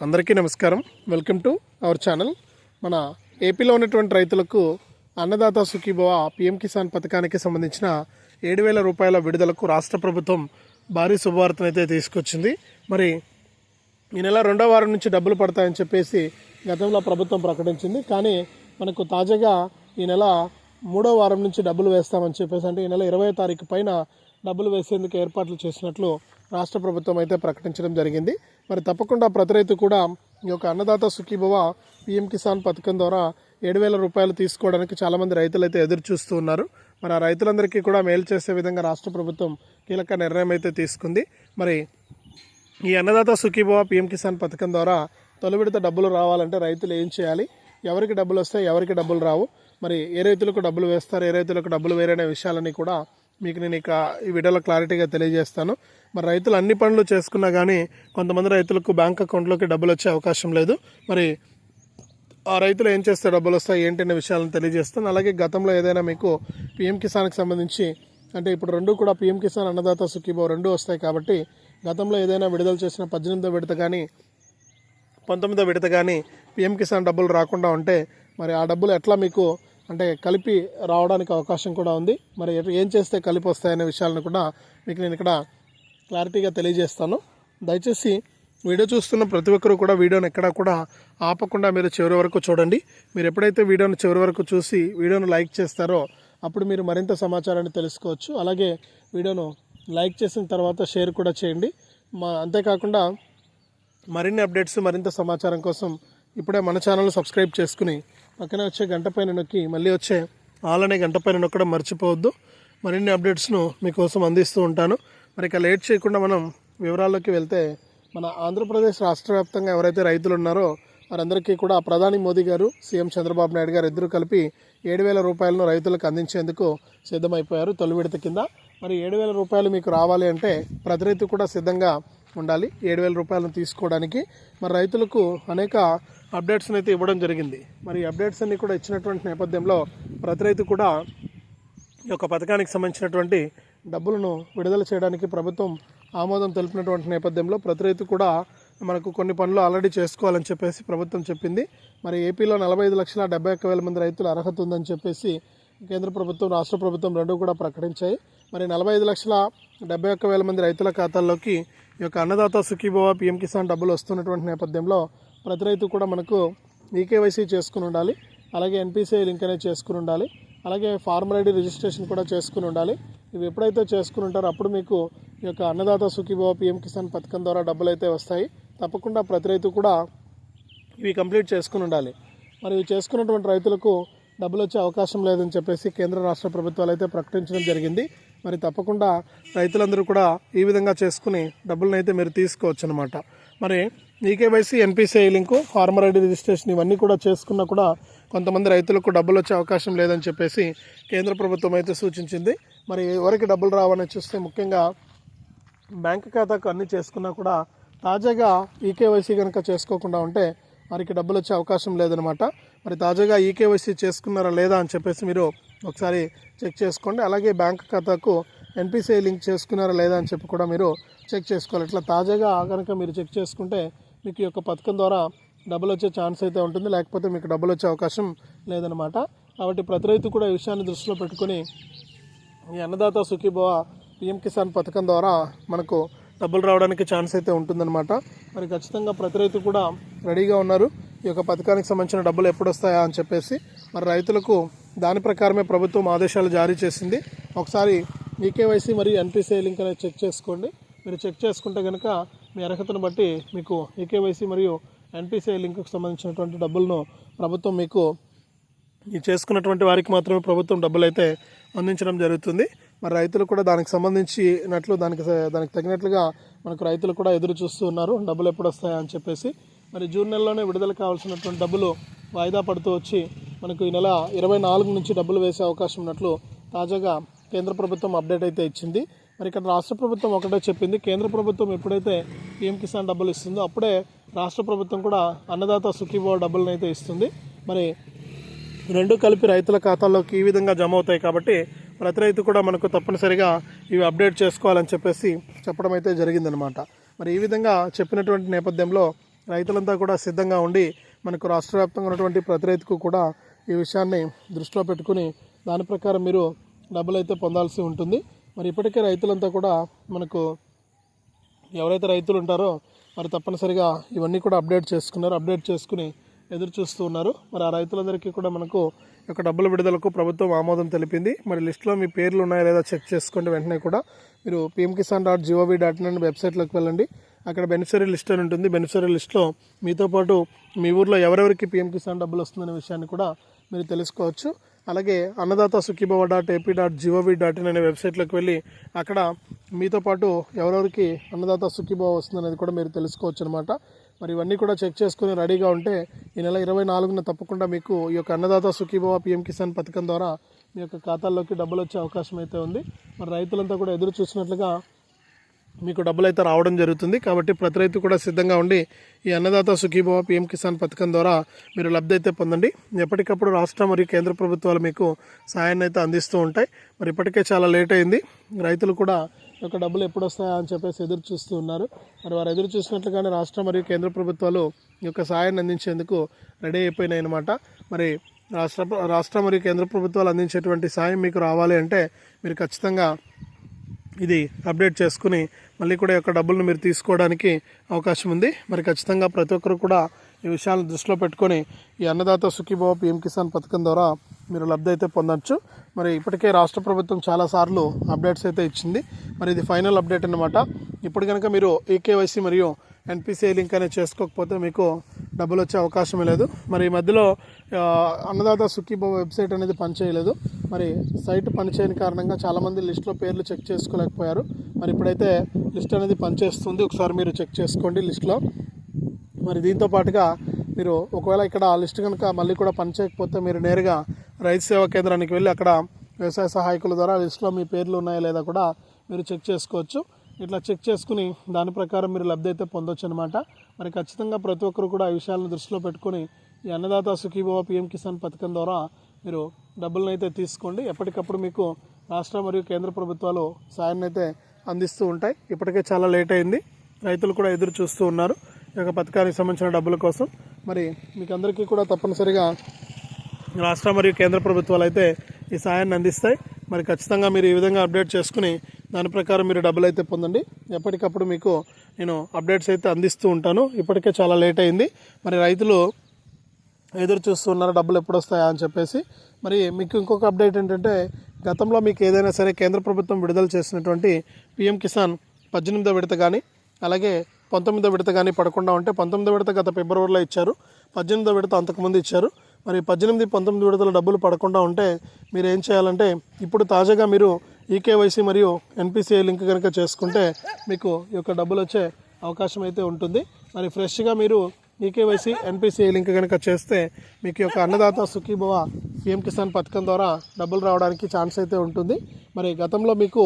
అందరికీ నమస్కారం. Welcome to our channel మన ఏపీలో ఉన్నటువంటి రైతులకు అన్నదాత సుఖీభవ పిఎం కిసాన్ పథకానికి సంబంధించిన ఏడు వేల రూపాయల విడుదలకు రాష్ట్ర ప్రభుత్వం భారీ శుభవార్తను అయితే తీసుకొచ్చింది. మరి ఈ నెల రెండో వారం నుంచి డబ్బులు పడతాయని చెప్పేసి గతంలో ప్రభుత్వం ప్రకటించింది. కానీ మనకు తాజాగా ఈ నెల మూడో వారం నుంచి డబ్బులు వేస్తామని చెప్పేసి అంటే ఈ నెల ఇరవై తారీఖు పైన డబ్బులు వేసేందుకు ఏర్పాట్లు చేసినట్లు రాష్ట్ర ప్రభుత్వం అయితే ప్రకటించడం జరిగింది. మరి తప్పకుండా ప్రతి రైతు కూడా ఈ యొక్క అన్నదాత సుఖీభవ పిఎం కిసాన్ పథకం ద్వారా ఏడు వేల రూపాయలు తీసుకోవడానికి చాలామంది రైతులు అయితే ఎదురు చూస్తూ ఉన్నారు. మరి ఆ రైతులందరికీ కూడా మేలు చేసే విధంగా రాష్ట్ర ప్రభుత్వం కీలక నిర్ణయం అయితే తీసుకుంది. మరి ఈ అన్నదాత సుఖీభవ పిఎం కిసాన్ పథకం ద్వారా తొలి విడత డబ్బులు రావాలంటే రైతులు ఏం చేయాలి? ఎవరికి డబ్బులు వస్తాయి? ఎవరికి డబ్బులు రావు? మరి ఏ రైతులకు డబ్బులు వేస్తారు? ఏ రైతులకు డబ్బులు వేరనే విషయాలని కూడా మీకు నేను ఇక ఈ వీడియోలో క్లారిటీగా తెలియజేస్తాను. మరి రైతులు అన్ని పనులు చేసుకున్నా కానీ కొంతమంది రైతులకు బ్యాంక్ అకౌంట్లోకి డబ్బులు వచ్చే అవకాశం లేదు. మరి ఆ రైతులు ఏం చేస్తే డబ్బులు వస్తాయి ఏంటి అనే విషయాలను తెలియజేస్తాను. అలాగే గతంలో ఏదైనా మీకు పిఎం కిసాన్కి సంబంధించి అంటే ఇప్పుడు రెండు కూడా పిఎం కిసాన్ అన్నదాత సుఖీభావ్ రెండు వస్తాయి కాబట్టి గతంలో ఏదైనా విడుదల చేసిన పద్దెనిమిదో విడత కానీ పంతొమ్మిదో విడత కానీ పిఎం కిసాన్ డబ్బులు రాకుండా ఉంటే మరి ఆ డబ్బులు ఎట్లా మీకు అంటే కలిపి రావడానికి అవకాశం కూడా ఉంది. మరి ఏం చేస్తే కలిపి వస్తాయనే విషయాలను కూడా మీకు నేను ఇక్కడ క్లారిటీగా తెలియజేస్తాను. దయచేసి వీడియో చూస్తున్న ప్రతి ఒక్కరూ కూడా వీడియోని ఎక్కడా కూడా ఆపకుండా మీరు చివరి వరకు చూడండి. మీరు ఎప్పుడైతే వీడియోను చివరి వరకు చూసి వీడియోను లైక్ చేస్తారో అప్పుడు మీరు మరింత సమాచారాన్ని తెలుసుకోవచ్చు. అలాగే వీడియోను లైక్ చేసిన తర్వాత షేర్ కూడా చేయండి. మా అంతేకాకుండా మరిన్ని అప్డేట్స్ మరింత సమాచారం కోసం ఇప్పుడే మన ఛానల్ సబ్స్క్రైబ్ చేసుకుని పక్కనే వచ్చే గంట పైన నొక్కి మళ్ళీ వచ్చే ఆలనే గంట పైన నొక్కడం మర్చిపోవద్దు. మరిన్ని అప్డేట్స్ను మీకోసం అందిస్తూ ఉంటాను. మరి ఇక లేట్ చేయకుండా మనం వివరాల్లోకి వెళ్తే మన ఆంధ్రప్రదేశ్ రాష్ట్ర వ్యాప్తంగా ఎవరైతే రైతులు ఉన్నారో వారందరికీ కూడా ప్రధాని మోదీ గారు సీఎం చంద్రబాబు నాయుడు గారు ఇద్దరు కలిపి ఏడు వేల రూపాయలను రైతులకు అందించేందుకు సిద్ధమైపోయారు తొలి విడత కింద. మరి ఏడు వేల రూపాయలు మీకు రావాలి అంటే ప్రతి రైతు కూడా సిద్ధంగా ఉండాలి. ఏడు వేల రూపాయలను తీసుకోవడానికి. మరి రైతులకు అనేక అప్డేట్స్ని అయితే ఇవ్వడం జరిగింది. మరి అప్డేట్స్ అన్ని కూడా ఇచ్చినటువంటి నేపథ్యంలో ప్రతి రైతు కూడా ఈ యొక్క పథకానికి సంబంధించినటువంటి డబ్బులను విడుదల చేయడానికి ప్రభుత్వం ఆమోదం తెలిపినటువంటి నేపథ్యంలో ప్రతి రైతు కూడా మనకు కొన్ని పనులు ఆల్రెడీ చేసుకోవాలని చెప్పేసి ప్రభుత్వం చెప్పింది. మరి ఏపీలో నలభై ఐదు లక్షల డెబ్బై ఒక్క వేల మంది రైతులు అర్హత ఉందని చెప్పేసి కేంద్ర ప్రభుత్వం రాష్ట్ర ప్రభుత్వం రెండు కూడా ప్రకటించాయి. మరి నలభై ఐదు లక్షల డెబ్బై ఒక్క వేల మంది రైతుల ఖాతాల్లోకి ఈ యొక్క అన్నదాత సుఖీభవ పీఎం కిసాన్ డబ్బులు వస్తున్నటువంటి నేపథ్యంలో ప్రతి రైతు కూడా మనకు ఈకేవైసీ చేసుకుని ఉండాలి. అలాగే ఎన్పిసిఐ లింక్ అనేది చేసుకుని ఉండాలి. అలాగే ఫార్మర్ ఐడి రిజిస్ట్రేషన్ కూడా చేసుకుని ఉండాలి. ఇవి ఎప్పుడైతే చేసుకుని ఉంటారో అప్పుడు మీకు ఈ యొక్క అన్నదాత సుఖీభావ పిఎం కిసాన్ పథకం ద్వారా డబ్బులు అయితే వస్తాయి. తప్పకుండా ప్రతి రైతు కూడా ఇవి కంప్లీట్ చేసుకుని ఉండాలి. మరి ఇవి చేసుకున్నటువంటి రైతులకు డబ్బులు వచ్చే అవకాశం లేదని చెప్పేసి కేంద్ర రాష్ట్ర ప్రభుత్వాలు అయితే ప్రకటించడం జరిగింది. మరి తప్పకుండా రైతులందరూ కూడా ఈ విధంగా చేసుకుని డబ్బులను అయితే మీరు తీసుకోవచ్చు అనమాట మరి eKYC NPCI link farmer ID registration ఇవన్నీ కూడా చేసుకున్నా కూడా కొంతమంది రైతులకు డబ్బులు వచ్చే అవకాశం లేదని చెప్పేసి కేంద్ర ప్రభుత్వం అయితే సూచించింది. మరి ఎవరికి డబ్బులు రావని చూస్తే ముఖ్యంగా బ్యాంక్ ఖాతాకు అన్నీ చేసుకున్నా కూడా తాజాగా ఈకేవైసీ కనుక చేసుకోకుండా ఉంటే వారికి డబ్బులు వచ్చే అవకాశం లేదనమాట మరి తాజాగా ఈకేవైసీ చేసుకున్నారా లేదా అని చెప్పేసి మీరు ఒకసారి చెక్ చేసుకోండి. అలాగే బ్యాంక్ ఖాతాకు ఎన్పిసిఐ లింక్ చేసుకున్నారా లేదా అని చెప్పి కూడా మీరు చెక్ చేసుకోవాలి. ఇట్లా తాజాగా కనుక మీరు చెక్ చేసుకుంటే మీకు ఈ యొక్క పథకం ద్వారా డబ్బులు వచ్చే ఛాన్స్ అయితే ఉంటుంది. లేకపోతే మీకు డబ్బులు వచ్చే అవకాశం లేదనమాట కాబట్టి ప్రతి రైతు కూడా ఈ విషయాన్ని దృష్టిలో పెట్టుకొని ఈ అన్నదాత సుఖీభవ పిఎం కిసాన్ పథకం ద్వారా మనకు డబ్బులు రావడానికి ఛాన్స్ అయితే ఉంటుందన్నమాట. మరి ఖచ్చితంగా ప్రతి రైతు కూడా రెడీగా ఉన్నారు. ఈ యొక్క పథకానికి సంబంధించిన డబ్బులు ఎప్పుడు వస్తాయా అని చెప్పేసి మరి రైతులకు దాని ప్రకారమే ప్రభుత్వం ఆదేశాలు జారీ చేసింది. ఒకసారి ఈకేవైసీ మరియు ఎన్పిసిఐ లింక్ అనేది చెక్ చేసుకోండి. మీరు చెక్ చేసుకుంటే కనుక మీ అర్హతను బట్టి మీకు ఈకేవైసీ మరియు ఎన్పిసిఐ లింక్కి సంబంధించినటువంటి డబ్బులను ప్రభుత్వం మీకు ఈ చేసుకున్నటువంటి వారికి మాత్రమే ప్రభుత్వం డబ్బులు అయితే అందించడం జరుగుతుంది. మరి రైతులు కూడా దానికి సంబంధించినట్లు దానికి దానికి తగినట్లుగా మనకు రైతులు కూడా ఎదురు చూస్తూ ఉన్నారు. డబ్బులు ఎప్పుడు వస్తాయా అని చెప్పేసి. మరి జూన్ నెలలోనే విడుదల కావాల్సినటువంటి డబ్బులు వాయిదా పడుతూ వచ్చి మనకు ఈ నెల ఇరవై నాలుగు నుంచి డబ్బులు వేసే అవకాశం ఉన్నట్లు తాజాగా కేంద్ర ప్రభుత్వం అప్డేట్ అయితే ఇచ్చింది. మరి ఇక్కడ రాష్ట్ర ప్రభుత్వం ఒకటే చెప్పింది. కేంద్ర ప్రభుత్వం ఎప్పుడైతే పీఎం కిసాన్ డబ్బులు ఇస్తుందో అప్పుడే రాష్ట్ర ప్రభుత్వం కూడా అన్నదాత సుఖీభావ డబ్బులను అయితే ఇస్తుంది. మరి రెండు కలిపి రైతుల ఖాతాల్లోకి ఈ విధంగా జమ అవుతాయి కాబట్టి ప్రతి రైతు కూడా మనకు తప్పనిసరిగా ఇవి అప్డేట్ చేసుకోవాలని చెప్పేసి చెప్పడం అయితే జరిగిందనమాట మరి ఈ విధంగా చెప్పినటువంటి నేపథ్యంలో రైతులంతా కూడా సిద్ధంగా ఉండి మనకు రాష్ట్ర వ్యాప్తంగా ఉన్నటువంటి ప్రతి రైతుకు కూడా ఈ విషయాన్ని దృష్టిలో పెట్టుకుని దాని ప్రకారం మీరు డబ్బులు అయితే పొందాల్సి ఉంటుంది. మరి ఇప్పటికే రైతులంతా కూడా మనకు ఎవరైతే రైతులు ఉంటారో మరి తప్పనిసరిగా ఇవన్నీ కూడా అప్డేట్ చేసుకున్నారు. అప్డేట్ చేసుకుని ఎదురు చూస్తూ ఉన్నారు. మరి ఆ రైతులందరికీ కూడా మనకు యొక్క డబ్బుల విడుదలకు ప్రభుత్వం ఆమోదం తెలిపింది. మరి లిస్టులో మీ పేర్లు ఉన్నాయా లేదా చెక్ చేసుకోండి. వెంటనే కూడా మీరు PM Kisan dot GOV dot in వెబ్సైట్లోకి వెళ్ళండి. అక్కడ బెనిఫిషరీ లిస్ట్ అని ఉంటుంది. బెనిఫిషరీ లిస్ట్లో మీతో పాటు మీ ఊర్లో ఎవరెవరికి పిఎం కిసాన్ డబ్బులు వస్తుందనే విషయాన్ని కూడా మీరు తెలుసుకోవచ్చు. అలాగే Annadata Sukhibhava dot AP dot GOV dot in అనే వెబ్సైట్లోకి వెళ్ళి అక్కడ మీతో పాటు ఎవరెవరికి అన్నదాత సుఖీభవ వస్తుందనేది కూడా మీరు తెలుసుకోవచ్చు అనమాట మరి ఇవన్నీ కూడా చెక్ చేసుకుని రెడీగా ఉంటే ఈ నెల ఇరవై నాలుగున తప్పకుండా మీకు ఈ యొక్క అన్నదాత సుఖీభవ పిఎం కిసాన్ పథకం ద్వారా మీ యొక్క ఖాతాల్లోకి డబ్బులు వచ్చే అవకాశం అయితే ఉంది. మరి రైతులంతా కూడా ఎదురు చూసినట్లుగా మీకు డబ్బులు అయితే రావడం జరుగుతుంది. కాబట్టి ప్రతి రైతు కూడా సిద్ధంగా ఉండి ఈ అన్నదాత సుఖీభవ పిఎం కిసాన్ పథకం ద్వారా మీరు లబ్ధి అయితే పొందండి. ఎప్పటికప్పుడు రాష్ట్ర మరియు కేంద్ర ప్రభుత్వాలు మీకు సహాయాన్ని అయితే అందిస్తూ ఉంటాయి. మరి ఇప్పటికే చాలా లేట్ అయింది. రైతులు కూడా ఒక డబ్బులు ఎప్పుడు వస్తాయా అని చెప్పేసి ఎదురు చూస్తూ ఉన్నారు. మరి వారు ఎదురు చూసినట్లుగానే రాష్ట్ర మరియు కేంద్ర ప్రభుత్వాలు ఈ యొక్క సహాయాన్ని అందించేందుకు రెడీ అయిపోయినాయి అనమాట మరి రాష్ట్ర రాష్ట్ర మరియు కేంద్ర ప్రభుత్వాలు అందించేటువంటి సాయం మీకు రావాలి అంటే మీరు ఖచ్చితంగా ఇది అప్డేట్ చేసుకుని మళ్ళీ కూడా యొక్క డబ్బులను మీరు తీసుకోవడానికి అవకాశం ఉంది. మరి ఖచ్చితంగా ప్రతి ఒక్కరు కూడా ఈ విషయాలను దృష్టిలో పెట్టుకొని ఈ అన్నదాత సుఖీభావ పిఎం కిసాన్ పథకం ద్వారా మీరు లబ్ధి అయితే పొందొచ్చు. మరి ఇప్పటికే రాష్ట్ర ప్రభుత్వం చాలాసార్లు అప్డేట్స్ అయితే ఇచ్చింది. మరి ఇది ఫైనల్ అప్డేట్ అనమాట ఇప్పుడు కనుక మీరు ఈకేవైసీ మరియు ఎన్పిసిఐ లింక్ అనేది చేసుకోకపోతే మీకు డబ్బులు వచ్చే అవకాశం లేదు. మరి ఈ మధ్యలో అన్నదాత సుఖీభావ వెబ్సైట్ అనేది పనిచేయలేదు. మరి సైట్ పనిచేయని కారణంగా చాలామంది లిస్ట్లో పేర్లు చెక్ చేసుకోలేకపోయారు. మరి ఇప్పుడైతే లిస్ట్ అనేది పనిచేస్తుంది. ఒకసారి మీరు చెక్ చేసుకోండి లిస్ట్లో. మరి దీంతో పాటుగా మీరు ఒకవేళ ఇక్కడ ఆ లిస్ట్ కనుక మళ్ళీ కూడా పనిచేయకపోతే మీరు నేరుగా రైతు సేవా కేంద్రానికి వెళ్ళి అక్కడ వ్యవసాయ సహాయకుల ద్వారా లిస్ట్లో మీ పేర్లు ఉన్నాయా లేదా కూడా మీరు చెక్ చేసుకోవచ్చు. ఇట్లా చెక్ చేసుకుని దాని ప్రకారం మీరు లబ్ధి అయితే పొందొచ్చు అనమాట మరి ఖచ్చితంగా ప్రతి ఒక్కరు కూడా ఈ విషయాలను దృష్టిలో పెట్టుకొని ఈ అన్నదాత సుఖీభవ పిఎం కిసాన్ పథకం ద్వారా మీరు డబ్బులను అయితే తీసుకోండి. ఎప్పటికప్పుడు మీకు రాష్ట్ర మరియు కేంద్ర ప్రభుత్వాలు సాయాన్ని అయితే అందిస్తూ ఉంటాయి. ఇప్పటికే చాలా లేట్ అయింది. రైతులు కూడా ఎదురు చూస్తూ ఉన్నారు. ఈ యొక్క పథకానికి సంబంధించిన డబ్బుల కోసం. మరి మీకు అందరికీ కూడా తప్పనిసరిగా రాష్ట్ర మరియు కేంద్ర ప్రభుత్వాలు అయితే ఈ సాయాన్ని అందిస్తాయి. మరి ఖచ్చితంగా మీరు ఈ విధంగా అప్డేట్ చేసుకుని దాని ప్రకారం మీరు డబ్బులు అయితే పొందండి. ఎప్పటికప్పుడు మీకు నేను అప్డేట్స్ అయితే అందిస్తూ ఉంటాను. ఇప్పటికే చాలా లేట్ అయింది. మరి రైతులు ఎదురు చూస్తున్నారు డబ్బులు ఎప్పుడు వస్తాయా అని చెప్పేసి. మరి మీకు ఇంకొక అప్డేట్ ఏంటంటే గతంలో మీకు ఏదైనా సరే కేంద్ర ప్రభుత్వం విడుదల చేసినటువంటి పిఎం కిసాన్ పద్దెనిమిదో విడత కానీ అలాగే పంతొమ్మిదో విడత కానీ పడకుండా ఉంటే పంతొమ్మిదో విడత గత ఫిబ్రవరిలో ఇచ్చారు. పద్దెనిమిదో విడత అంతకుముందు ఇచ్చారు. మరి పద్దెనిమిది పంతొమ్మిది విడతల డబ్బులు పడకుండా ఉంటే మీరు ఏం చేయాలంటే ఇప్పుడు తాజాగా మీరు ఈకేవైసీ మరియు ఎన్పిసిఐ లింక్ కనుక చేసుకుంటే మీకు ఈ యొక్క డబ్బులు వచ్చే అవకాశం అయితే ఉంటుంది. మరి ఫ్రెష్గా మీరు ఈకేవైసీ ఎన్పిసిఐ లింక్ కనుక చేస్తే మీకు యొక్క అన్నదాత సుఖీభవ పిఎం కిసాన్ పథకం ద్వారా డబ్బులు రావడానికి ఛాన్స్ అయితే ఉంటుంది. మరి గతంలో మీకు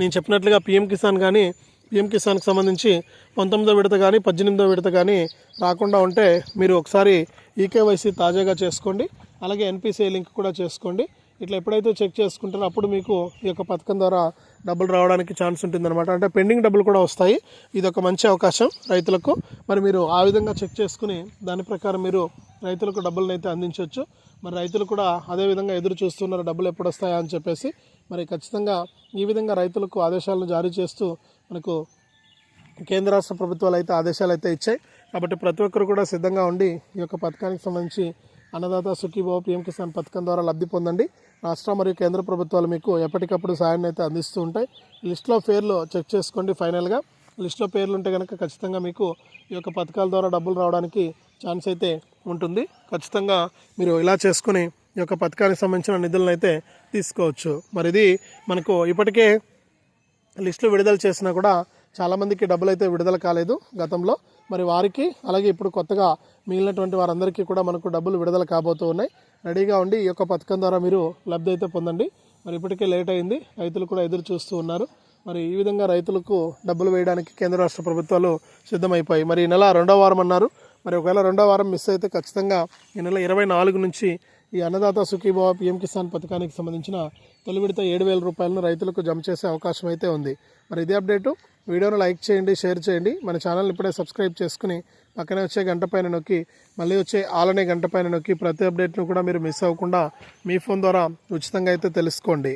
నేను చెప్పినట్లుగా పిఎం కిసాన్ కానీ పిఎం కిసాన్కి సంబంధించి పంతొమ్మిదో విడత కానీ పద్దెనిమిదో విడత కానీ రాకుండా ఉంటే మీరు ఒకసారి ఈకేవైసీ తాజాగా చేసుకోండి. అలాగే ఎన్పిసిఐ లింక్ కూడా చేసుకోండి. ఇట్లా ఎప్పుడైతే చెక్ చేసుకుంటారో అప్పుడు మీకు ఈ యొక్క పథకం ద్వారా డబ్బులు రావడానికి ఛాన్స్ ఉంటుందన్నమాట. అంటే పెండింగ్ డబ్బులు కూడా వస్తాయి. ఇది ఒక మంచి అవకాశం రైతులకు. మరి మీరు ఆ విధంగా చెక్ చేసుకుని దాని ప్రకారం మీరు రైతులకు డబ్బులను అయితే అందించవచ్చు. మరి రైతులు కూడా అదే విధంగా ఎదురు చూస్తున్నారు డబ్బులు ఎప్పుడు వస్తాయా అని చెప్పేసి. మరి ఖచ్చితంగా ఈ విధంగా రైతులకు ఆదేశాలను జారీ చేస్తూ మనకు కేంద్ర రాష్ట్ర ప్రభుత్వాలు అయితే ఆదేశాలు అయితే ఇచ్చాయి. కాబట్టి ప్రతి ఒక్కరు కూడా సిద్ధంగా ఉండి ఈ యొక్క పథకానికి సంబంధించి అన్నదాత సుఖీభావ పిఎం కిసాన్ పథకం ద్వారా లబ్ధి పొందండి. రాష్ట్ర మరియు కేంద్ర ప్రభుత్వాలు మీకు ఎప్పటికప్పుడు సాయాన్ని అయితే అందిస్తూ ఉంటాయి. లిస్ట్లో పేర్లు చెక్ చేసుకోండి ఫైనల్గా లిస్ట్లో పేర్లు ఉంటే కనుక ఖచ్చితంగా మీకు ఈ యొక్క పథకాల ద్వారా డబ్బులు రావడానికి ఛాన్స్ అయితే ఉంటుంది. ఖచ్చితంగా మీరు ఇలా చేసుకుని ఈ యొక్క పథకానికి సంబంధించిన నిధులను అయితే తీసుకోవచ్చు. మరి ఇది మనకు ఇప్పటికే లిస్టులు విడుదల చేసినా కూడా చాలామందికి డబ్బులు అయితే విడుదల కాలేదు గతంలో. మరి వారికి అలాగే ఇప్పుడు కొత్తగా మిగిలినటువంటి వారందరికీ కూడా మనకు డబ్బులు విడుదల కాబోతూ ఉన్నాయి రెడీగా ఉండి ఈ యొక్క పథకం ద్వారా మీరు లబ్ధి అయితే పొందండి. మరి ఇప్పటికే లేట్ అయింది. రైతులు కూడా ఎదురు చూస్తూ ఉన్నారు. మరి ఈ విధంగా రైతులకు డబ్బులు వేయడానికి కేంద్ర రాష్ట్ర ప్రభుత్వాలు సిద్ధమైపోయాయి. మరి ఈ నెల రెండో వారం అన్నారు. మరి ఒకవేళ రెండో వారం మిస్ అయితే ఖచ్చితంగా ఈ నెల ఇరవై నాలుగు నుంచి ఈ అన్నదాత సుఖీభావ పిఎం కిసాన్ పథకానికి సంబంధించిన తొలి విడత ఏడు వేల రూపాయలను రైతులకు జమ చేసే అవకాశం అయితే ఉంది. మరి ఇదే అప్డేటు. వీడియోను లైక్ చేయండి షేర్ చేయండి. మన ఛానల్ ఇప్పుడే సబ్స్క్రైబ్ చేసుకుని పక్కనే వచ్చే గంట పైన నొక్కి మళ్ళీ వచ్చే ఆలనే గంట పైన నొక్కి ప్రతి అప్డేట్ను కూడా మీరు మిస్ అవ్వకుండా మీ ఫోన్ ద్వారా ఉచితంగా అయితే తెలుసుకోండి.